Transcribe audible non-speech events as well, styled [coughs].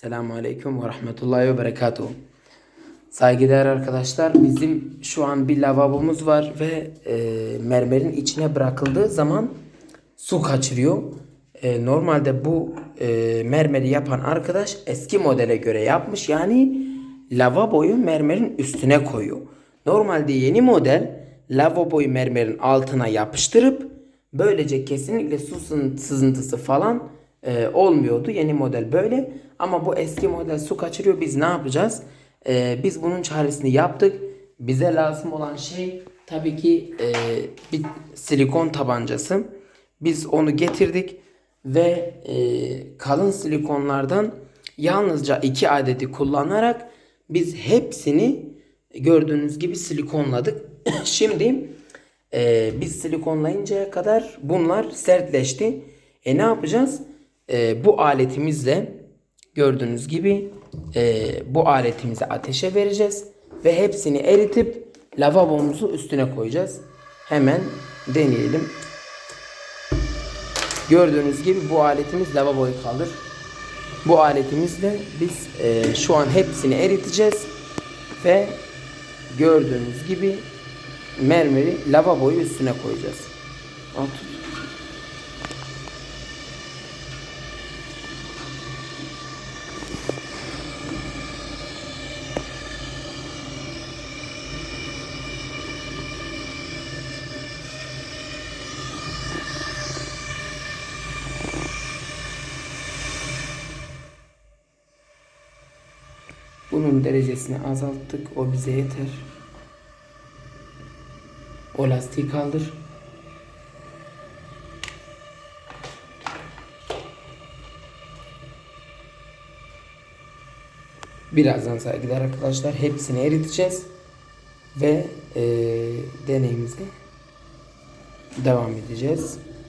Selamun Aleyküm ve Rahmetullahi ve Berekatuhu. Saygıdeğer arkadaşlar bizim şu an bir lavabomuz var ve e, mermerin içine bırakıldığı zaman su kaçırıyor. E, normalde bu e, mermeri yapan arkadaş eski modele göre yapmış. Yani lavaboyu mermerin üstüne koyuyor. Normalde yeni model lavaboyu mermerin altına yapıştırıp böylece kesinlikle su sızın- sızıntısı falan e, olmuyordu. Yeni model böyle. Ama bu eski model su kaçırıyor. Biz ne yapacağız? E, biz bunun çaresini yaptık. Bize lazım olan şey tabii ki e, bir silikon tabancası. Biz onu getirdik ve e, kalın silikonlardan yalnızca iki adeti kullanarak biz hepsini gördüğünüz gibi silikonladık. [coughs] Şimdi e, biz silikonlayıncaya kadar bunlar sertleşti. E ne yapacağız? E, bu aletimizle gördüğünüz gibi e, bu aletimizi ateşe vereceğiz ve hepsini eritip lavabomuzu üstüne koyacağız. Hemen deneyelim. Gördüğünüz gibi bu aletimiz lavaboyu kalır. Bu aletimizle biz e, şu an hepsini eriteceğiz ve gördüğünüz gibi mermeri lavaboyu üstüne koyacağız. Tut. Bunun derecesini azalttık. O bize yeter. O lastiği kaldır. Birazdan saygıdeğer arkadaşlar hepsini eriteceğiz. Ve eee deneyimize devam edeceğiz.